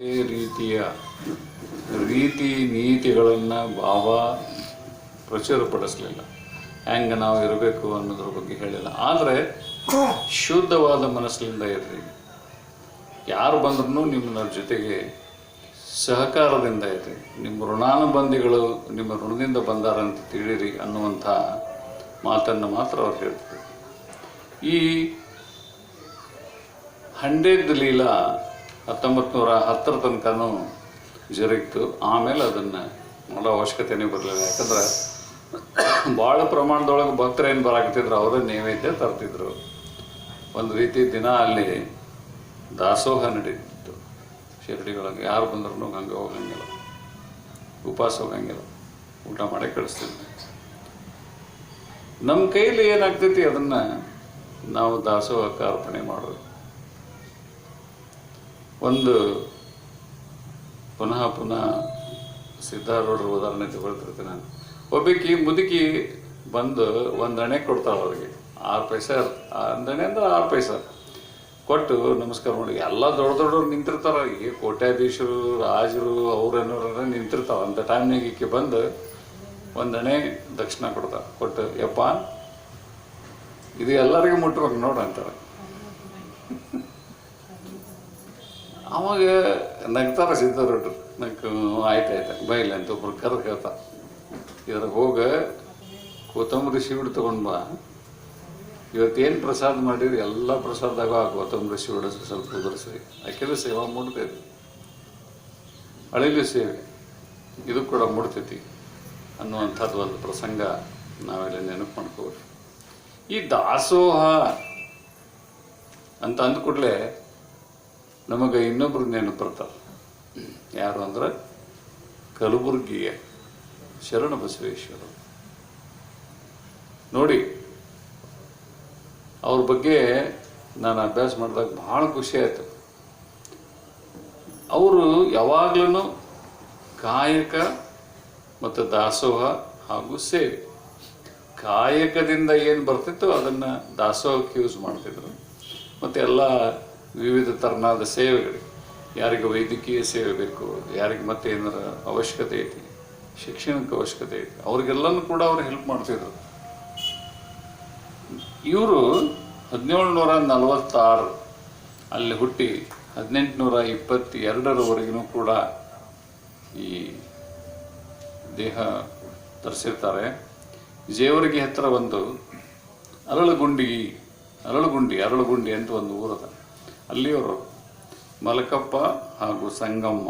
ಈ ರೀತಿಯ ರೀತಿ ನೀತಿಗಳನ್ನು ಭಾವ ಪ್ರಚುರಪಡಿಸಲಿಲ್ಲ. ಹೆಂಗೆ ನಾವು ಇರಬೇಕು ಅನ್ನೋದ್ರ ಬಗ್ಗೆ ಹೇಳಿಲ್ಲ. ಆದರೆ ಶುದ್ಧವಾದ ಮನಸ್ಸಿನಿಂದ ಇರ್ರಿ. ಯಾರು ಬಂದ್ರೂ ನಿಮ್ಮ ಜೊತೆಗೆ ಸಹಕಾರದಿಂದ ಇರ್ರಿ. ನಿಮ್ಮ ಋಣಾನುಬಂಧಿಗಳು ನಿಮ್ಮ ಋಣದಿಂದ ಬಂದಾರಂತ ತಿಳಿರಿ ಅನ್ನುವಂಥ ಮಾತನ್ನು ಮಾತ್ರ ಅವ್ರು ಹೇಳ್ತಾರೆ ಈ ಹಂಡ್ರೆಡ್ ಲೀಲಾ ಹತ್ತೊಂಬತ್ತು ನೂರ ಹತ್ತರ ತನಕನೂ ಜರುಗಿತು ಆಮೇಲೆ ಅದನ್ನು ಮಾಡೋ ಅವಶ್ಯಕತೆನೇ ಬರಲಿಲ್ಲ. ಯಾಕಂದ್ರೆ ಭಾಳ ಪ್ರಮಾಣದೊಳಗೆ ಭಕ್ತರು ಏನು ಬರಾಕತ್ತಿದ್ರು, ಅವರೇ ನೈವೇದ್ಯ ತರ್ತಿದ್ರು. ಒಂದು ರೀತಿ ದಿನ ಅಲ್ಲಿ ದಾಸೋಹ ನಡೀತಿತ್ತು. ಶಿರಡಿಯೊಳಗೆ ಯಾರು ಬಂದ್ರೂ ಹಂಗೆ ಹೋಗಂಗಿಲ್ಲ. ಉಪವಾಸ ಹೋಗಂಗಿಲ್ಲ. ಊಟ ಮಾಡೇ ಕಳಿಸ್ತಿದ್ವಿ ನಮ್ಮ ಕೈಯಲ್ಲಿ ಏನಾಗ್ತೈತಿ ಅದನ್ನು ನಾವು ದಾಸೋಹಕ್ಕೆ ಅರ್ಪಣೆ ಮಾಡೋದು. ಒಂದು ಪುನಃ ಪುನಃ ಸಿದ್ಧಾರೂಢರ ಉದಾಹರಣೆ ತಗೊಳ್ತಿರ್ತೀನಿ ನಾನು. ಒಬ್ಬಾಕಿ ಮುದುಕಿ ಬಂದು ಒಂದು ಅಣೆ ಕೊಡ್ತಾಳೆ ಅವ್ರಿಗೆ. ಆರು ಪೈಸೆ ಅಂದಣೆ ಅಂದ್ರೆ ಆರು ಪೈಸೆ. ಕೊಟ್ಟು ನಮಸ್ಕಾರ ಮಾಡಿ, ಎಲ್ಲ ದೊಡ್ಡ ದೊಡ್ಡವ್ರು ನಿಂತಿರ್ತಾರೆ. ಈ ಕೋಟ್ಯಾಧೀಶರು, ರಾಜರು ಅವ್ರನ್ನೋರ ನಿಂತಿರ್ತಾವ. ಅಂತ ಟೈಮ್ನಾಗ ಈಕೆ ಬಂದು ಒಂದಣೆ ದಕ್ಷಿಣ ಕೊಡ್ತಾರೆ ಕೊಟ್ಟು, ಯಪ್ಪ, ಇದು ಎಲ್ಲರಿಗೂ ಮುಟ್ಬೇಕು ನೋಡು ಅಂತಾರೆ ಅವಾಗ ನಗ್ತಾರ ಸಿದ್ಧಾರೂಢರು ನಕ್ಕು ಆಯ್ತು ಆಯ್ತು, ಬೈಲಿ ಅಂತ ಒಬ್ರು ಕರೆದು ಹೇಳ್ತಾರ ಇದ್ರಾಗ ಹೋಗ, ಕೊತ್ತಂಬರಿ ಶಿವಡು ತಗೊಂಡು ಬಾ. ಇವತ್ತೇನು ಪ್ರಸಾದ ಮಾಡಿರಿ, ಎಲ್ಲ ಪ್ರಸಾದದಾಗ ಆ ಕೊತ್ತಂಬರಿ ಶಿವಡು ಸ್ವಲ್ಪ ಉದುರಿಸ್ರಿ. ಯಾಕೆಂದ್ರೆ ಸೇವಾ ಮುಡ್ತೈತಿ ಅಳಿಲು ಸೇವೆ. ಇದು ಕೂಡ ಮುಡ್ತೈತಿ ಅನ್ನುವಂಥದ್ದು ಒಂದು ಪ್ರಸಂಗ ನಾವೆಲ್ಲ ನೆನಪು ಮಾಡ್ಕೋರಿ ಈ ದಾಸೋಹ ಅಂತ ಅಂದ್ಕೂಡ್ಲೆ ನಮಗೆ ಇನ್ನೊಬ್ರು ನೆನಪು ಬರ್ತಾರೆ ಯಾರು ಅಂದ್ರೆ ಕಲಬುರ್ಗಿಯ ಶರಣ ಬಸವೇಶ್ವರ. ನೋಡಿ, ಅವ್ರ ಬಗ್ಗೆ ನಾನು ಅಭ್ಯಾಸ ಮಾಡಿದಾಗ ಭಾಳ ಖುಷಿ ಆಯ್ತು. ಅವರು ಯಾವಾಗ್ಲೂ ಕಾಯಕ ಮತ್ತು ದಾಸೋಹ ಹಾಗೂ ಸೇವೆ. ಕಾಯಕದಿಂದ ಏನು ಬರ್ತಿತ್ತು ಅದನ್ನು ದಾಸೋಹಕ್ಕೆ ಯೂಸ್ ಮಾಡ್ತಿದ್ರು. ಮತ್ತು ಎಲ್ಲ ವಿವಿಧ ತರನಾದ ಸೇವೆಗಳು ಯಾರಿಗೆ ವೈದ್ಯಕೀಯ ಸೇವೆ ಬೇಕು, ಯಾರಿಗೆ ಮತ್ತೆ ಏನಾರ ಅವಶ್ಯಕತೆ ಐತಿ, ಶಿಕ್ಷಣಕ್ಕೆ ಅವಶ್ಯಕತೆ ಐತಿ, ಅವ್ರಿಗೆಲ್ಲನೂ ಕೂಡ ಅವ್ರು ಹೆಲ್ಪ್ ಮಾಡ್ತಿದ್ರು. ಇವರು ಹದಿನೇಳು ನೂರ ನಲವತ್ತಾರು, ಅಲ್ಲಿ ಹುಟ್ಟಿ ಹದಿನೆಂಟುನೂರ ಇಪ್ಪತ್ತೆರಡರವರೆಗೂ ಕೂಡ ಈ ದೇಹ ತರಿಸಿರ್ತಾರೆ. ಜೇವರಿಗೆ ಹತ್ತಿರ ಒಂದು ಅರಳುಗುಂಡಿ ಅರಳುಗುಂಡಿ ಅರಳುಗುಂಡಿ ಅಂತ ಒಂದು ಊರದ. ಅಲ್ಲಿಯವರು ಮಲಕಪ್ಪ ಹಾಗೂ ಸಂಗಮ್ಮ,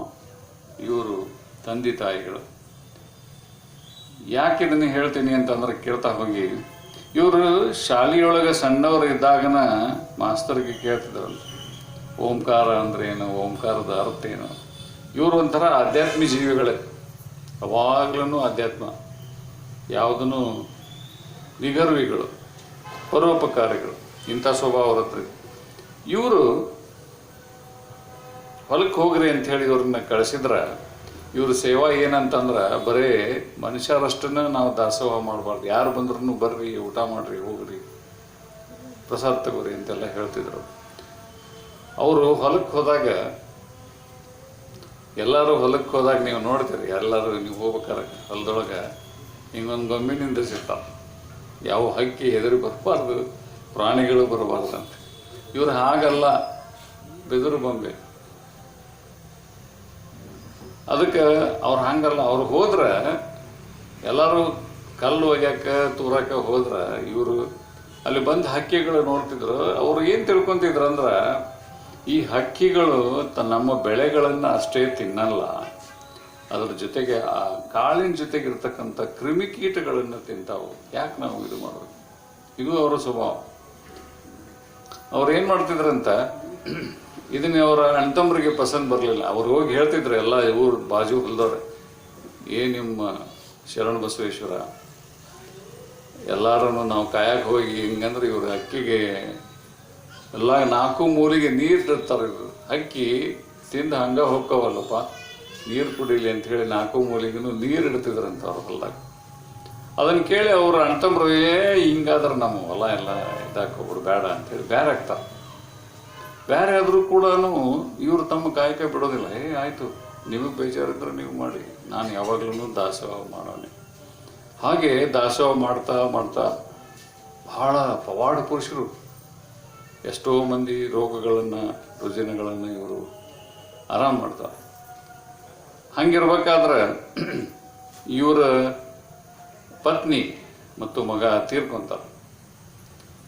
ಇವರು ತಂದೆ ತಾಯಿಗಳು. ಯಾಕೆ ಇದನ್ನು ಹೇಳ್ತೀನಿ ಅಂತಂದ್ರೆ ಕೇಳ್ತಾ ಹೋಗಿ, ಇವರು ಶಾಲೆಯೊಳಗೆ ಸಣ್ಣವರು ಇದ್ದಾಗನ ಮಾಸ್ತರ್ಗೆ ಕೇಳ್ತಿದ್ರು. ಓಂಕಾರ ಅಂದ್ರೆ ಏನು, ಓಂಕಾರದ ಅರ್ಥ ಏನು? ಇವರು ಒಂಥರ ಆಧ್ಯಾತ್ಮಿ ಜೀವಿಗಳೇ. ಯಾವಾಗ್ಲೂ ಆಧ್ಯಾತ್ಮ. ಯಾವುದನ್ನು ನಿಗರ್ವಿಗಳು ಪರೋಪಕಾರಿಗಳು. ಇಂಥ ಸ್ವಭಾವ ಇರುತ್ತೆ ಇವರು ಹೊಲಕ್ಕೆ ಹೋಗ್ರಿ ಅಂತ ಹೇಳಿ ಇವ್ರನ್ನ ಕಳಿಸಿದ್ರೆ, ಇವ್ರ ಸೇವಾ ಏನಂತಂದ್ರೆ ಬರೇ ಮನುಷ್ಯರಷ್ಟನ್ನ ನಾವು ದಾಸೋಹ ಮಾಡಬಾರ್ದು. ಯಾರು ಬಂದ್ರೂ ಬರ್ರಿ, ಊಟ ಮಾಡ್ರಿ, ಹೋಗ್ರಿ, ಪ್ರಸಾದ ತಗೋರಿ ಅಂತೆಲ್ಲ ಹೇಳ್ತಿದ್ರು. ಅವರು ಹೊಲಕ್ಕೆ ಹೋದಾಗ, ಎಲ್ಲರೂ ಹೊಲಕ್ಕೆ ಹೋದಾಗ ನೀವು ನೋಡ್ತೀರಿ, ಎಲ್ಲರೂ ನೀವು ಹೋಗ್ಬೇಕಾರೆ ಹೊಲದೊಳಗೆ ಹಿಂಗೊಂದು ಗೊಂಬೆ ನಿಂದಿರ್ಸಿರ್ತಾವೆ ಯಾವ ಹಕ್ಕಿ ಹೆದರಿ ಬರಬಾರ್ದು, ಪ್ರಾಣಿಗಳು ಬರಬಾರ್ದಂತ. ಇವ್ರು ಹಾಗಲ್ಲ ಬೆದರು ಬೊಂಬೆ. ಅದಕ್ಕೆ ಅವ್ರು ಹಂಗಲ್ಲ, ಅವ್ರು ಹೋದ್ರೆ ಎಲ್ಲರೂ ಕಲ್ಲು ಒಗ್ಯಾಕ, ತೂರಾಕ ಹೋದ್ರೆ ಇವರು ಅಲ್ಲಿ ಬಂದು ಹಕ್ಕಿಗಳು ನೋಡ್ತಿದ್ರು. ಅವ್ರು ಏನು ತಿಳ್ಕೊಂತಿದ್ರು ಅಂದ್ರೆ, ಈ ಹಕ್ಕಿಗಳು ತ ನಮ್ಮ ಬೆಳೆಗಳನ್ನು ಅಷ್ಟೇ ತಿನ್ನಲ್ಲ. ಅದರ ಜೊತೆಗೆ ಆ ಕಾಳಿನ ಜೊತೆಗೆ ಇರ್ತಕ್ಕಂಥ ಕ್ರಿಮಿಕೀಟಗಳನ್ನು ತಿಂತಾವು. ಯಾಕೆ ನಾವು ಇದು ಮಾಡೋದು? ಇದು ಅವರ ಸ್ವಭಾವ. ಅವ್ರು ಏನು ಮಾಡ್ತಿದ್ರಂತ, ಇದನ್ನ ಅವರ ಅಣ್ತಂಬ್ರಿಗೆ ಪಸಂದ್ ಬರಲಿಲ್ಲ. ಅವ್ರು ಹೋಗಿ ಹೇಳ್ತಿದ್ರು, ಎಲ್ಲ ಊರು ಬಾಜು ಹೊಲ್ದವ್ರೆ, ಏ ನಿಮ್ಮ ಶರಣ ಬಸವೇಶ್ವರ, ಎಲ್ಲಾರನ್ನು ನಾವು ಕಾಯಕ್ಕೆ ಹೋಗಿ, ಹಿಂಗಂದ್ರೆ ಇವ್ರು ಅಕ್ಕಿಗೆ ಎಲ್ಲ ನಾಲ್ಕು ಮೂಲಿಗೆ ನೀರು ಇರ್ತಾರೆ ಇವರು. ಅಕ್ಕಿ ತಿಂದು ಹಂಗ ಹೋಗ್ಕವಲ್ಲಪ್ಪ, ನೀರು ಕುಡಿಲಿ ಅಂತ ಹೇಳಿ ನಾಲ್ಕು ಮೂಲಿಗೂ ನೀರು ಇಡ್ತಿದ್ರಂತ ಅವ್ರ ಹೊಲ್ದಾಗ. ಅದನ್ನು ಕೇಳಿ ಅವರು ಅಣ್ತಂಬ್ರು ಏ, ಹಿಂಗಾದ್ರೆ ನಮ್ಮ ಹೊಲ ಎಲ್ಲ ಇದಾಕೋಬಿಡು ಬೇಡ ಅಂತೇಳಿ ಬೇರೆ ಆಗ್ತಾರೆ. ಬೇರೆ ಆದರೂ ಕೂಡ ಇವರು ತಮ್ಮ ಕಾಯಕ ಬಿಡೋದಿಲ್ಲ. ಏ, ಆಯಿತು, ನಿಮಗೆ ಬೇಜಾರಿದ್ರೆ ನೀವು ಮಾಡಿ. ನಾನು ಯಾವಾಗಲೂ ದಾಸೋಹ ಮಾಡೋನೆ. ಹಾಗೆ ದಾಸೋಹ ಮಾಡ್ತಾ ಮಾಡ್ತಾ ಬಹಳ ಪವಾಡ ಪುರುಷರು. ಎಷ್ಟೋ ಮಂದಿ ರೋಗಗಳನ್ನು, ರುಜಿನಗಳನ್ನು ಇವರು ಆರಾಮ ಮಾಡ್ತಾರೆ. ಹಂಗಿರ್ಬೇಕಾದ್ರೆ ಇವರ ಪತ್ನಿ ಮತ್ತು ಮಗ ತೀರ್ಕೊಂತಾರೆ.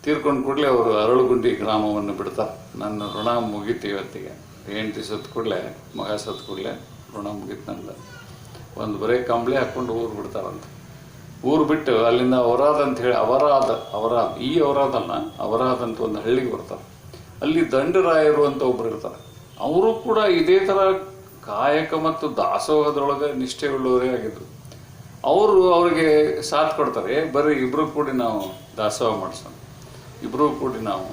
ತೀರ್ಕೊಂಡು ಕೂಡಲೇ ಅವರು ಅರಳುಗುಂಡಿ ಗ್ರಾಮವನ್ನು ಬಿಡ್ತಾರೆ. ನನ್ನ ಋಣ ಮುಗೀತು ಇವತ್ತಿಗೆ. ಹೆಂಡತಿ ಸತ್ ಕೂಡಲೇ, ಮಗ ಸತ್ ಕೂಡಲೇ ಋಣ ಮುಗೀತು ನಂದು. ಒಂದು ಬರೀ ಕಂಬಳಿ ಹಾಕ್ಕೊಂಡು ಊರು ಬಿಡ್ತಾರಂತ. ಊರು ಬಿಟ್ಟು ಅಲ್ಲಿಂದ ಅವರಾದ ಅಂತ ಹೇಳಿ, ಅವರಾದ ಅವರಾದ, ಈ ಅವರಾದನ್ನ ಅವರಾದ ಅಂತ ಒಂದು ಹಳ್ಳಿಗೆ ಬರ್ತಾರೆ. ಅಲ್ಲಿ ದಂಡರಾಯರು ಅಂತ ಒಬ್ರು ಇರ್ತಾರೆ. ಅವರು ಕೂಡ ಇದೇ ಥರ ಕಾಯಕ ಮತ್ತು ದಾಸೋಹದೊಳಗೆ ನಿಷ್ಠೆಯುಳ್ಳವರೇ ಆಗಿದ್ರು. ಅವರು ಅವರಿಗೆ ಸಾಥ್ ಕೊಡ್ತಾರೆ. "ಏ, ಬರ್ರಿ ಇಬ್ರು ಕೂಡಿ ನಾವು ದಾಸೋಹ ಮಾಡಿಸೋಣ. ಇಬ್ರು ಕೂಡಿ ನಾವು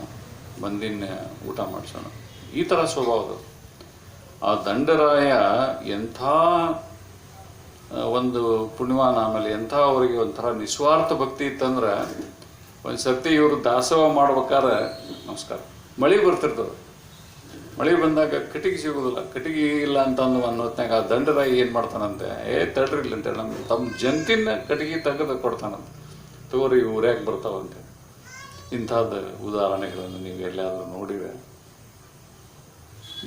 ಬಂದಿನ ಊಟ ಮಾಡಿಸೋಣ. ಈ ಥರ ಸ್ವಭಾವದವರು ಆ ದಂಡರಾಯ ಎಂಥ ಒಂದು ಪುಣ್ಯವಾನ ಆಮೇಲೆ ಎಂಥ ಅವರಿಗೆ ಒಂಥರ ನಿಸ್ವಾರ್ಥ ಭಕ್ತಿ ಇತ್ತಂದ್ರೆ ಒಂದು ಸರ್ತಿ ಇವರು ದಾಸೋಹ ಮಾಡ್ಬೇಕಾದ್ರೆ ನಮಸ್ಕಾರ. ಮಳೆ ಬರ್ತಿರ್ತದೆ. ಮಳೆ ಬಂದಾಗ ಕಟ್ಟಿಗೆ ಸಿಗೋದಿಲ್ಲ ಕಟ್ಟಿಗೆ ಇಲ್ಲ ಅಂತ ಅನ್ನೋ ಅನ್ನೋತ್ನಾಗ ಆ ದಂಡರಾಯಿ ಏನು ಮಾಡ್ತಾನಂತೆ? ಏ, ತಡ್ರಿ ಇಲ್ಲ ಅಂತೇಳಿ ನಮ್ಮ ತಮ್ಮ ಜಂತಿನ ಕಟ್ಟಿಗೆ ತೆಗೆದು ಕೊಡ್ತಾನಂತೆ. ತಗೋರಿ ಊರ್ಯಾಗ ಬರ್ತಾವಂತೆ. ಇಂಥದ್ದು ಉದಾಹರಣೆಗಳನ್ನು ನೀವು ಎಲ್ಲಾದರೂ ನೋಡಿವೆ.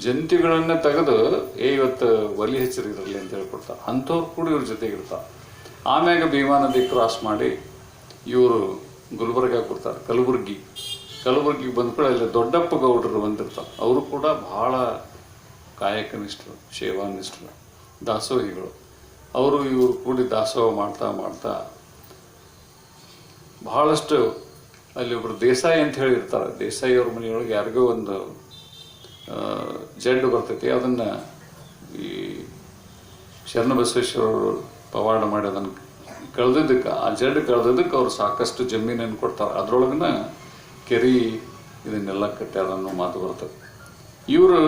ಜಂತಿಗಳನ್ನ ತೆಗೆದು, ಏ, ಇವತ್ತು ಒಲಿ ಹಚ್ಚಿರಿ ಇರಲಿ ಅಂತ ಹೇಳ್ಕೊಡ್ತಾರೆ ಅಂಥವ್ರು ಕೂಡ ಇವ್ರ ಜೊತೆಗೆ ಇರ್ತಾರೆ. ಆಮ್ಯಾಗ ಭೀಮಾ ನದಿ ಕ್ರಾಸ್ ಮಾಡಿ ಇವರು ಗುಲ್ಬರ್ಗ ಕೊಡ್ತಾರೆ, ಕಲಬುರ್ಗಿ. ಕಲಬುರ್ಗಿಗೆ ಕೂಡ ಅಲ್ಲಿ ದೊಡ್ಡಪ್ಪ ಗೌಡರು ಬಂದಿರ್ತಾರೆ. ಅವರು ಕೂಡ ಬಹಳ ಕಾಯಕನಿಷ್ಠರು ಸೇವಾನಿಷ್ಠರು ದಾಸೋಹಿಗಳು. ಅವರು ಇವರು ಕೂಡಿ ದಾಸೋಹ ಮಾಡ್ತಾ ಮಾಡ್ತಾ ಬಹಳಷ್ಟು ಅಲ್ಲಿ ಒಬ್ಬರು ದೇಸಾಯಿ ಅಂತ ಹೇಳಿ ಇರ್ತಾರೆ. ದೇಸಾಯಿ ಅವ್ರ ಮನೆಯೊಳಗೆ ಯಾರಿಗೋ ಒಂದು ಜಡ್ಡು ಬರ್ತೈತಿ. ಅದನ್ನು ಈ ಶರಣಬಸವೇಶ್ವರವರು ಪವಾಡ ಮಾಡಿ ಅದನ್ನು ಕಳೆದಿದ್ದಕ್ಕೆ, ಆ ಜಡ್ಡು ಕಳೆದಿದ್ದಕ್ಕೆ ಅವ್ರು ಸಾಕಷ್ಟು ಜಮೀನನ್ನು ಕೊಡ್ತಾರೆ. ಅದ್ರೊಳಗನ ಕೆರಿ ಇದನ್ನೆಲ್ಲ ಕಟ್ಟ್ಯಾರ ಅನ್ನೋ ಮಾತು ಬರ್ತದೆ ಇವರು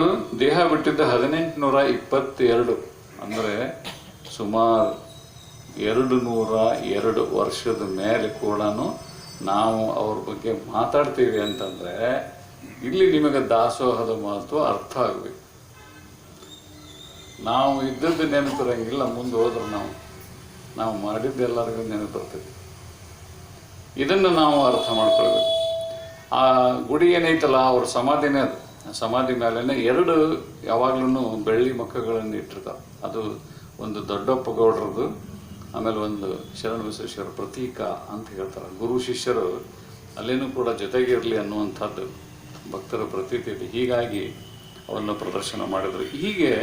ದೇಹ ಬಿಟ್ಟಿದ್ದ ಹದಿನೆಂಟುನೂರ ಇಪ್ಪತ್ತೆರಡು, ಅಂದರೆ ಸುಮಾರು ಎರಡು ನೂರ ಎರಡು ವರ್ಷದ ಮೇಲೆ ಕೂಡ ನಾವು ಅವ್ರ ಬಗ್ಗೆ ಮಾತಾಡ್ತೀವಿ ಅಂತಂದರೆ, ಇಲ್ಲಿ ನಿಮಗೆ ದಾಸೋಹದ ಮಹತ್ವ ಅರ್ಥ ಆಗಬೇಕು. ನಾವು ಇದ್ದದ್ದು ನೆನಪಿರಂಗಿಲ್ಲ ಮುಂದೆ ಹೋದ್ರೆ ನಾವು. ನಾವು ಮಾಡಿದ್ದೆಲ್ಲರಿಗೂ ನೆನಪಿರ್ತೀವಿ ಇದನ್ನು ನಾವು ಅರ್ಥ ಮಾಡ್ಕೊಳ್ಬೇಕು. ಆ ಗುಡಿ ಏನೈತಲ್ಲ ಅವ್ರ ಸಮಾಧಿನೇ ಅದು. ಸಮಾಧಿ ಮೇಲೆನೆ ಎರಡು ಯಾವಾಗ್ಲೂ ಬೆಳ್ಳಿ ಮಕ್ಕಗಳನ್ನು ಇಟ್ಟಿರ್ತಾರೆ ಅದು ಒಂದು ದೊಡ್ಡಪ್ಪ ಗೌಡ್ರದ್ದು, ಆಮೇಲೆ ಒಂದು ಶರಣ ಬಸವೇಶ್ವರ ಪ್ರತೀಕ ಅಂತ ಹೇಳ್ತಾರೆ. ಗುರು ಶಿಷ್ಯರು ಅಲ್ಲೇನೂ ಕೂಡ ಜೊತೆಗೆ ಇರಲಿ ಅನ್ನುವಂಥದ್ದು ಭಕ್ತರ ಪ್ರತೀತಿ ಇದೆ ಹೀಗಾಗಿ ಅವನ್ನು ಪ್ರದರ್ಶನ ಮಾಡಿದರು. ಹೀಗೆ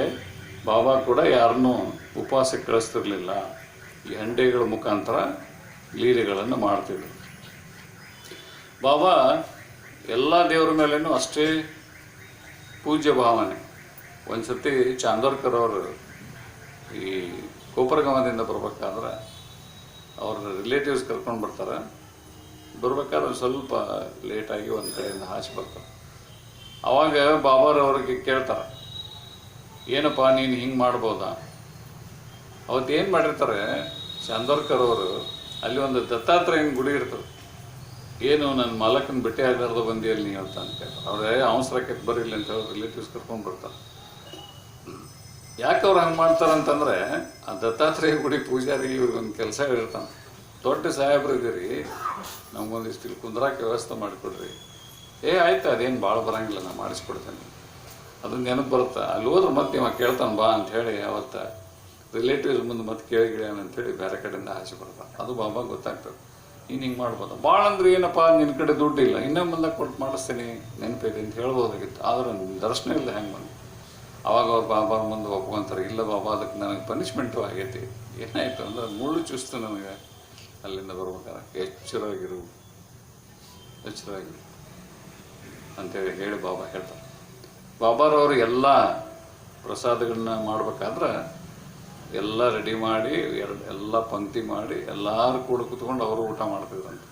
ಬಾಬಾ ಕೂಡ ಯಾರನ್ನೂ ಉಪವಾಸ ಕಳಿಸ್ತಿರ್ಲಿಲ್ಲ. ಈ ಹಂಡೆಗಳ ಮುಖಾಂತರ ಲೀಲೆಗಳನ್ನು ಮಾಡ್ತಿದ್ರು. ಬಾಬಾ ಎಲ್ಲ ದೇವರ ಮೇಲೇನೂ ಅಷ್ಟೇ ಪೂಜ್ಯ ಭಾವನೆ. ಒಂದು ಸತಿ ಚಾಂದೋರ್ಕರ್ ಅವರು ಈ ಕೋಪರಗಮದಿಂದ ಬರ್ಬೇಕಾದ್ರೆ ಅವ್ರ ರಿಲೇಟಿವ್ಸ್ ಕರ್ಕೊಂಡು ಬರ್ತಾರೆ. ಬರ್ಬೇಕಾದ್ರೆ ಸ್ವಲ್ಪ ಲೇಟಾಗಿ ಒಂದು ಕಡೆಯಿಂದ ಹಾಸಿ ಬರ್ತಾರೆ. ಅವಾಗ ಬಾಬಾರವ್ರಿಗೆ ಕೇಳ್ತಾರೆ, ಏನಪ್ಪ ನೀನು ಹಿಂಗೆ ಮಾಡ್ಬೋದಾ? ಅವತ್ತು ಏನು ಮಾಡಿರ್ತಾರೆ, ಚಾಂದೋರ್ಕರ್ ಅವರು ಅಲ್ಲಿ ಒಂದು ದತ್ತಾತ್ರೇಯನ ಗುಡಿ ಇರ್ತದೆ. ಏನು ನನ್ನ ಮಾಲಕನ ಭೇಟಿ ಆಗಲಾರ್ದು ಬಂದಿಯಲ್ಲಿ ನೀವು ಅಂತ ಅಂತ ಅವ್ರೇ ಅವಸರಕ್ಕೆ ಬರಿಲ್ಲ ಅಂತ ಹೇಳಿ ರಿಲೇಟಿವ್ಸ್ ಕರ್ಕೊಂಡು ಬರ್ತಾರೆ. ಯಾಕೆ ಅವ್ರು ಹಂಗೆ ಮಾಡ್ತಾರೆ ಅಂತಂದ್ರೆ, ಆ ದತ್ತಾತ್ರೇಯ ಗುಡಿ ಪೂಜಾರಿ ಇವ್ರಿಗೊಂದು ಕೆಲಸ ಹೇಳಿರ್ತಾನೆ. ದೊಡ್ಡ ಸಾಹೇಬ್ರು ಇದೀರಿ, ನಮ್ಗೊಂದಿಷ್ಟು ಇಲ್ಲಿ ಕುಂದ್ರಾಕೆ ವ್ಯವಸ್ಥೆ ಮಾಡಿಕೊಡ್ರಿ. ಏ, ಆಯ್ತು, ಅದೇನು ಭಾಳ ಬರಂಗಿಲ್ಲ ನಾನು ಮಾಡಿಸ್ಕೊಡ್ತೇನೆ. ಅದು ನೆನಪು ಬರುತ್ತೆ? ಅಲ್ಲಿ ಹೋದ್ರೆ ಮತ್ತೆ ಇವ ಕೇಳ್ತಾನೆ, ಬಾ ಅಂತ ಹೇಳಿ ಅವತ್ತು ರಿಲೇಟಿವ್ಸ್ ಮುಂದೆ ಮತ್ತೆ ಕೇಳಿ ಅಂತ ಅಂತೇಳಿ ಬೇರೆ ಕಡೆಯಿಂದ ಆಸೆ ಬರ್ತಾನೆ. ಅದು ಬಾಬಾ ಗೊತ್ತಾಗ್ತದೆ. ನೀನು ಹಿಂಗೆ ಮಾಡ್ಬೋದು. ಭಾಳ ಅಂದ್ರೆ ಏನಪ್ಪ ನಿನ್ನ ಕಡೆ ದುಡ್ಡು ಇಲ್ಲ. ಇನ್ನೂ ಮುಂದೆ ಕೊಟ್ಟು ಮಾಡಿಸ್ತೀನಿ, ನೆನಪಿದೆ ಅಂತ ಹೇಳ್ಬೋದಾಗಿತ್ತು. ಆದರೂ ದರ್ಶನ ಇಲ್ಲ ಹೆಂಗೆ ಬಂದು ಅವಾಗ ಅವ್ರು ಬಾಬಾ ಮುಂದೆ ಒಪ್ಕೊಂತಾರೆ, ಇಲ್ಲ ಬಾಬಾ, ಅದಕ್ಕೆ ನನಗೆ ಪನಿಷ್ಮೆಂಟು ಆಗೈತಿ. ಏನಾಯ್ತು ಅಂದ್ರೆ ಮುಳ್ಳು ಚುಸ್ತು ನನಗೆ ಅಲ್ಲಿಂದ ಬರ್ಬೇಕಾದ್ರೆ. ಎಚ್ಚರವಾಗಿರು ಎಚ್ಚರವಾಗಿರು ಅಂತೇಳಿ ಹೇಳಿ ಬಾಬಾ ಹೇಳ್ತಾರೆ. ಬಾಬಾರವರು ಎಲ್ಲ ಪ್ರಸಾದಗಳನ್ನ ಮಾಡ್ಬೇಕಾದ್ರೆ ಎಲ್ಲ ರೆಡಿ ಮಾಡಿ, ಎರಡು, ಎಲ್ಲ ಪಂಕ್ತಿ ಮಾಡಿ, ಎಲ್ಲರೂ ಕೂಡ ಕುತ್ಕೊಂಡು ಅವರು ಊಟ ಮಾಡ್ತಿದ್ರಂತೆ.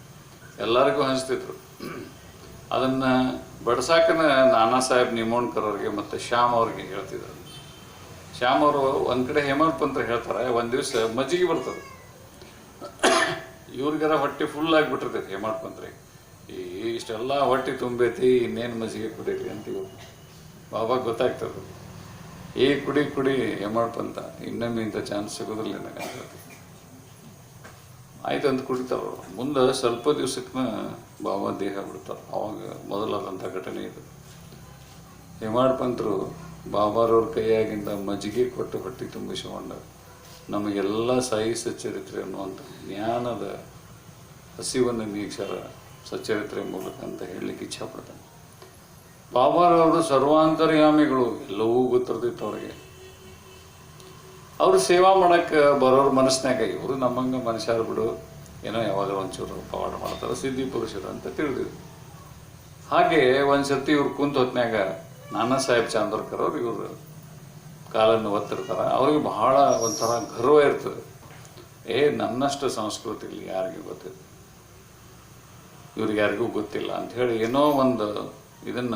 ಎಲ್ಲರಿಗೂ ಹಂಚ್ತಿದ್ರು. ಅದನ್ನು ಬಡ್ಸಾಕನ ನಾನಾ ಸಾಹೇಬ್ ನಿಮೋಣ್ಕರ್ ಅವ್ರಿಗೆ ಮತ್ತು ಶ್ಯಾಮ್ ಅವ್ರಿಗೆ ಹೇಳ್ತಿದ್ರು. ಶ್ಯಾಮ್ ಅವರು ಒಂದು ಕಡೆ ಹೇಮಂತ್ ಪಂತ್ರ ಹೇಳ್ತಾರೆ, ಒಂದು ದಿವಸ ಮಜ್ಜಿಗೆ ಬರ್ತದೆ. ಇವ್ರಿಗಾರ ಹೊಟ್ಟೆ ಫುಲ್ ಆಗಿಬಿಟ್ಟಿರ್ತೈತೆ ಹೇಮಂತ್ ಪಂತ್ರಿಗೆ ಈ ಇಷ್ಟೆಲ್ಲ ಹೊಟ್ಟೆ ತುಂಬೈತಿ, ಇನ್ನೇನು ಮಜ್ಜಿಗೆ ಕುಡೀರಿ ಅಂತ ಇವ್ರು. ಬಾಬಾ ಗೊತ್ತಾಗ್ತದೆ. ಏ ಕುಡಿ ಕುಡಿ ಏಮಾಡ್ಪಂತ ಇನ್ನೊಮ್ಮೆ ಇಂಥ ಚಾನ್ಸ್ ಸಿಗೋದಿಲ್ಲ. ಆಯ್ತು ಅಂತ ಕುಡಿತಾವ ಮುಂದೆ ಸ್ವಲ್ಪ ದಿವ್ಸಕ್ಕೆ ಬಾಬಾ ದೇಹ ಬಿಡ್ತಾರೆ ಅವಾಗ ಮೊದಲಾದಂಥ ಘಟನೆ ಇದು. ಹೇಮಾಡ್ಪಂತರು ಬಾಬಾರವ್ರ ಕೈಯಾಗಿಂದ ಮಜ್ಜಿಗೆ ಕೊಟ್ಟು ಹೊಟ್ಟೆ ತುಂಬಿಸಿಕೊಂಡ ನಮಗೆಲ್ಲ ಸಾಯಿ ಸಚ್ಚರಿತ್ರೆ ಅನ್ನುವಂಥ ಜ್ಞಾನದ ಹಸಿವನ್ನು ನೀಕ್ಷರ ಸಚ್ಚರಿತ್ರೆ ಮೂಲಕ ಅಂತ ಹೇಳಲಿಕ್ಕೆ ಇಚ್ಛಪಡ್ತಾನೆ. ಬಾಬಾರವರು ಸರ್ವಾಂತರ್ಯಾಮಿಗಳು, ಎಲ್ಲವೂ ಗೊತ್ತಿರ್ತಿತ್ತು ಅವ್ರಿಗೆ. ಅವರು ಸೇವಾ ಮಾಡಕ್ಕೆ ಬರೋರು ಮನಸ್ಸಿನಾಗ ಇವರು, ನಮ್ಮಂಗೆ ಮನುಷ್ಯರು ಬಿಡು, ಏನೋ ಯಾವಾಗ ಒಂಚೂರು ಪವಾಡ ಮಾಡ್ತಾರೆ, ಸಿದ್ಧಿ ಪುರುಷರು ಅಂತ ತಿಳಿದಿದ್ರು. ಹಾಗೆ ಒಂದು ಸರ್ತಿ ಇವ್ರು ಕುಂತ ಹೊತ್ನ್ಯಾಗ ನಾನಾ ಸಾಹೇಬ್ ಚಾಂದೋರ್ಕರ್ ಅವ್ರು ಇವರು ಕಾಲನ್ನು ಒತ್ತಿರ್ತಾರೆ, ಅವ್ರಿಗೆ ಬಹಳ ಒಂಥರ ಗರ್ವ ಇರ್ತದೆ. ಏ, ನನ್ನಷ್ಟು ಸಂಸ್ಕೃತಿ ಯಾರಿಗೂ ಗೊತ್ತಿದೆ ಇವ್ರಿಗೆ ಯಾರಿಗೂ ಗೊತ್ತಿಲ್ಲ ಅಂತ ಹೇಳಿ ಏನೋ ಒಂದು ಇದನ್ನ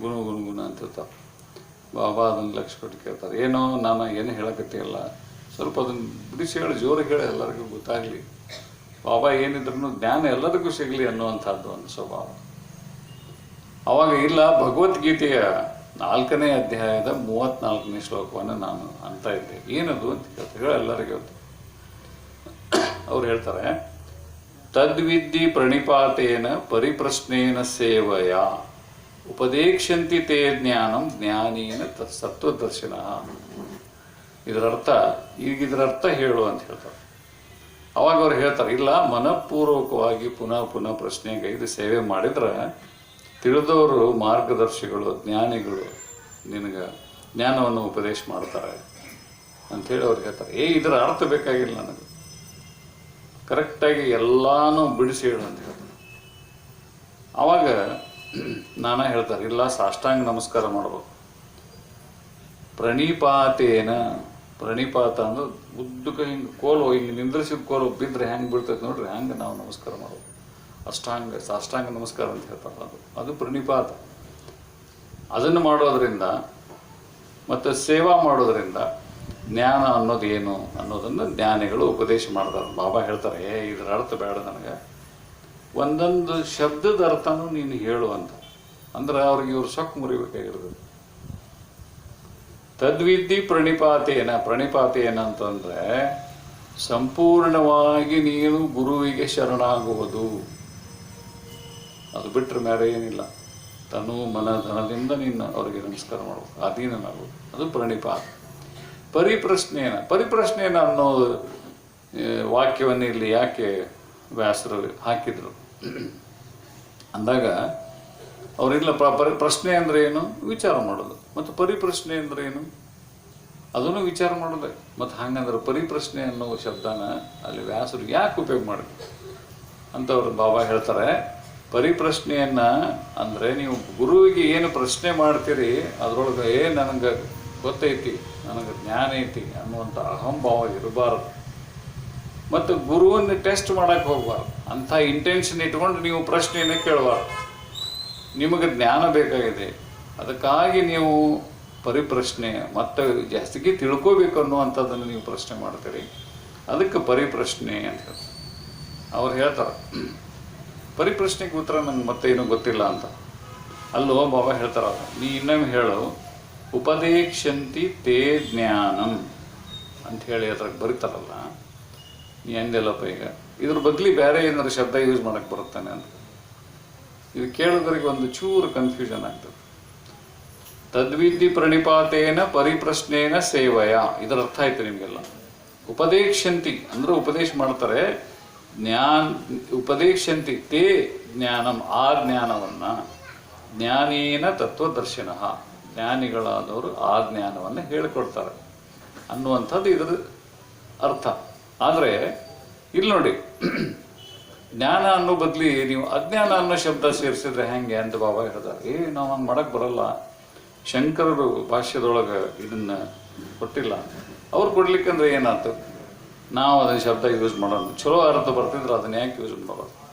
ಗುಣ ಗುಣ ಗುಣ ಅಂತಿರ್ತಾವೆ ಬಾಬಾ ಅದನ್ನು ಲಕ್ಷ ಕೊಟ್ಟು ಕೇಳ್ತಾರೆ. ಏನೋ ನಾನು ಏನು ಹೇಳಕತ್ತಿಲ್ಲ ಸ್ವಲ್ಪ ಅದನ್ನು ಬಿಡಿಸಿ ಹೇಳಿ ಜೋರಾಗಿ ಹೇಳಿ, ಎಲ್ಲರಿಗೂ ಗೊತ್ತಾಗಲಿ. ಬಾಬಾ ಏನಿದ್ರು ಜ್ಞಾನ ಎಲ್ಲರಿಗೂ ಸಿಗಲಿ ಅನ್ನುವಂಥದ್ದು ಒಂದು ಸ್ವಭಾವ. ಅವಾಗ ಇಲ್ಲ, ಭಗವದ್ಗೀತೆಯ ನಾಲ್ಕನೇ ಅಧ್ಯಾಯದ ಮೂವತ್ನಾಲ್ಕನೇ ಶ್ಲೋಕವನ್ನು ನಾನು ಅಂತ ಇದ್ದೆ. ಏನದು ಅಂತ ಕೇಳ್ತಾರೆ. ಎಲ್ಲರಿಗೂ ಗೊತ್ತು ಅವ್ರು ಹೇಳ್ತಾರೆ ತದ್ವಿದ್ಧಿ ಪ್ರಣಿಪಾತೇನ ಪರಿಪ್ರಶ್ನೇನ ಸೇವಯ. ಉಪದೇಕ್ಷಂತಿ ತೇ ಜ್ಞಾನಂ ಜ್ಞಾನೇನ ಸತ್ವದರ್ಶನ. ಇದರ ಅರ್ಥ ಈಗ ಇದರ ಅರ್ಥ ಹೇಳು ಅಂತ ಹೇಳ್ತಾರೆ. ಅವಾಗ ಅವ್ರು ಹೇಳ್ತಾರೆ, ಇಲ್ಲ, ಮನಪೂರ್ವಕವಾಗಿ ಪುನಃ ಪುನಃ ಪ್ರಶ್ನೆಗೈದು ಸೇವೆ ಮಾಡಿದ್ರೆ ತಿಳಿದವರು ಮಾರ್ಗದರ್ಶಿಗಳು, ಜ್ಞಾನಿಗಳು ನಿನಗೆ ಜ್ಞಾನವನ್ನು ಉಪದೇಶ ಮಾಡ್ತಾರೆ ಅಂಥೇಳಿ ಅವ್ರು ಹೇಳ್ತಾರೆ. ಏ, ಇದರ ಅರ್ಥ ಬೇಕಾಗಿಲ್ಲ ನನಗೆ. ಕರೆಕ್ಟಾಗಿ ಎಲ್ಲಾನು ಬಿಡಿಸಿ ಹೇಳು ಅಂತ ಹೇಳ್ತಾರೆ. ಅವಾಗ ನಾನ ಹೇಳ್ತಾರೆ, ಇಲ್ಲ, ಸಾಷ್ಟಾಂಗ ನಮಸ್ಕಾರ ಮಾಡಬೇಕು. ಪ್ರಣಿಪಾತೇನ, ಪ್ರಣಿಪಾತ ಅಂದ್ರೆ ಉದ್ದಕ್ಕೆ ಹಿಂಗೆ ಕೋಲು, ಹಿಂಗೆ ನಿಂದ್ರಿಸಿದ ಕೋಲು ಬಿದ್ದರೆ ಹೆಂಗೆ ಬೀಳ್ತೈತೆ ನೋಡ್ರಿ, ಹಂಗೆ ನಾವು ನಮಸ್ಕಾರ ಮಾಡೋದು ಅಷ್ಟಾಂಗ, ಸಾಷ್ಟಾಂಗ ನಮಸ್ಕಾರ ಅಂತ ಹೇಳ್ತಾರೆ ಅದು. ಅದು ಪ್ರಣಿಪಾತ. ಅದನ್ನು ಮಾಡೋದ್ರಿಂದ ಮತ್ತು ಸೇವಾ ಮಾಡೋದ್ರಿಂದ ಜ್ಞಾನ ಅನ್ನೋದು ಏನು ಅನ್ನೋದನ್ನು ಜ್ಞಾನಿಗಳು ಉಪದೇಶ ಮಾಡ್ತಾರೆ. ಬಾಬಾ ಹೇಳ್ತಾರೆ, ಏ ಇದರ ಅರ್ಥ ಬೇಡ ನನಗೆ. ಒಂದೊಂದು ಶಬ್ದದ ಅರ್ಥನೂ ನೀನು ಹೇಳು ಅಂತ. ಅಂದ್ರೆ ಅವ್ರಿಗೆ ಇವ್ರು ಸೊಕ್ಕು ಮುರಿಬೇಕಾಗಿರ್ತದೆ ತದ್ವಿದ್ಧಿ ಪ್ರಣಿಪಾತೇನ ಪ್ರಣಿಪಾತೇನ ಅಂತಂದ್ರೆ ಸಂಪೂರ್ಣವಾಗಿ ನೀನು ಗುರುವಿಗೆ ಶರಣಾಗುವುದು. ಅದು ಬಿಟ್ಟರೆ ಬೇರೆ ಏನಿಲ್ಲ. ತನು ಮನ ಧನದಿಂದ ನೀನು ಅವರಿಗೆ ನಮಸ್ಕಾರ ಮಾಡಬೇಕು ಅಧೀನನಾಗುವುದು. ಅದು ಪ್ರಣಿಪಾತ. ಪರಿಪ್ರಶ್ನೇನ ಪರಿಪ್ರಶ್ನೇನ ಅನ್ನೋ ವಾಕ್ಯವನ್ನು ಇಲ್ಲಿ ಯಾಕೆ ವ್ಯಾಸರು ಹಾಕಿದ್ರು? ಅಂದಾಗ ಅವರಿಲ್ಲ ಪ್ರ- ಪರಿ ಪ್ರಶ್ನೆ ಅಂದ್ರೆ ಏನು? ವಿಚಾರ ಮಾಡೋದು. ಮತ್ತು ಪರಿಪ್ರಶ್ನೆ ಅಂದ್ರೆ ಏನು? ಅದನ್ನು ವಿಚಾರ ಮಾಡೋದೆ. ಮತ್ತು ಹಾಗಂದ್ರೆ ಪರಿಪ್ರಶ್ನೆ ಅನ್ನೋ ಶಬ್ದನ ಅಲ್ಲಿ ವ್ಯಾಸರು ಯಾಕೆ ಉಪಯೋಗ ಮಾಡಿದ್ರು ಅಂತ ಅವರು ಬಾಬಾ ಹೇಳ್ತಾರೆ, ಪರಿಪ್ರಶ್ನೆಯನ್ನು ಅಂದರೆ ನೀವು ಗುರುವಿಗೆ ಏನು ಪ್ರಶ್ನೆ ಮಾಡ್ತೀರಿ, ಅದರೊಳಗೆ ಏ, ನನಗೆ ಗೊತ್ತೈತಿ, ನನಗೆ ಜ್ಞಾನ ಐತಿ ಅನ್ನುವಂಥ ಅಹಂಭಾವ ಇರಬಾರದು. ಮತ್ತು ಗುರುವನ್ನು ಟೆಸ್ಟ್ ಮಾಡಕ್ಕೆ ಹೋಗ್ಬಾರ್ದು. ಅಂಥ ಇಂಟೆನ್ಷನ್ ಇಟ್ಕೊಂಡು ನೀವು ಪ್ರಶ್ನೆಯನ್ನು ಕೇಳಬಾರ್ದು. ನಿಮಗೆ ಜ್ಞಾನ ಬೇಕಾಗಿದೆ. ಅದಕ್ಕಾಗಿ ನೀವು ಪರಿಪ್ರಶ್ನೆ, ಮತ್ತು ಜಾಸ್ತಿಗೆ ತಿಳ್ಕೋಬೇಕು ಅನ್ನುವಂಥದ್ದನ್ನು ನೀವು ಪ್ರಶ್ನೆ ಮಾಡ್ತೀರಿ. ಅದಕ್ಕೆ ಪರಿಪ್ರಶ್ನೆ ಅಂತ ಹೇಳ್ತಾರೆ ಅವ್ರು ಹೇಳ್ತಾರೆ, ಪರಿಪ್ರಶ್ನೆಗೆ ಉತ್ತರ ನಂಗೆ ಮತ್ತೆ ಏನೂ ಗೊತ್ತಿಲ್ಲ ಅಂತ. ಅಲ್ಲೋ ಬಾಬಾ ಹೇಳ್ತಾರ ನೀ ಇನ್ನೊಮ್ಮೆ ಹೇಳು ಉಪದೇಶಂತಿ ತೇ ಜ್ಞಾನಂ ಅಂತ ಹೇಳಿ ಅದ್ರಾಗ ಬರೀತಾರಲ್ಲ. ನೀ ಈಗ. ಇದ್ರ ಬದಲಿ ಬೇರೆ ಏನಾದ್ರು ಶಬ್ದ ಯೂಸ್ ಮಾಡಕ್ಕೆ ಬರುತ್ತಾನೆ ಅಂತ. ಇದು ಕೇಳೋದ್ರಿಗೆ ಒಂದು ಚೂರು ಕನ್ಫ್ಯೂಷನ್ ಆಗ್ತದೆ. ತದ್ವಿಧಿ ಪ್ರಣಿಪಾತೇನ ಪರಿಪ್ರಶ್ನೇನ ಸೇವಯ. ಇದರ ಅರ್ಥ ಆಯ್ತು ನಿಮಗೆಲ್ಲ. ಉಪದೇಶಂತಿ ಅಂದ್ರೆ ಉಪದೇಶ ಮಾಡ್ತಾರೆ, ಜ್ಞಾನ್ ಉಪದೇಶಂತಿ ತೇ ಜ್ಞಾನಂ, ಆ ಜ್ಞಾನವನ್ನ ಜ್ಞಾನೇನ ತತ್ವದರ್ಶನ. ಜ್ಞಾನಿಗಳಾದವರು ಆ ಜ್ಞಾನವನ್ನು ಹೇಳಿಕೊಡ್ತಾರೆ ಅನ್ನುವಂಥದ್ದು ಇದರ ಅರ್ಥ. ಆದರೆ ಇಲ್ಲಿ ನೋಡಿ. ಜ್ಞಾನ ಅನ್ನೋ ಬದಲಿ ನೀವು ಅಜ್ಞಾನ ಅನ್ನೋ ಶಬ್ದ ಸೇರಿಸಿದ್ರೆ ಹೆಂಗೆ ಅಂತ ಬಾಬಾ ಹೇಳ್ತಾರೆ ಏ, ನಾವು ಹಂಗೆ ಮಾಡಕ್ಕೆ ಬರಲ್ಲ. ಶಂಕರರು ಭಾಷ್ಯದೊಳಗೆ ಇದನ್ನ ಕೊಟ್ಟಿಲ್ಲ. ಅವ್ರು ಕೊಡ್ಲಿಕ್ಕಂದ್ರೆ ಏನಾಯ್ತು ನಾವು ಅದನ್ನ ಶಬ್ದ ಯೂಸ್ ಮಾಡೋಣ. ಚಲೋ ಅರ್ಥ ಬರ್ತಿದ್ರೆ ಅದನ್ನ ಯಾಕೆ ಯೂಸ್ ಮಾಡೋದು?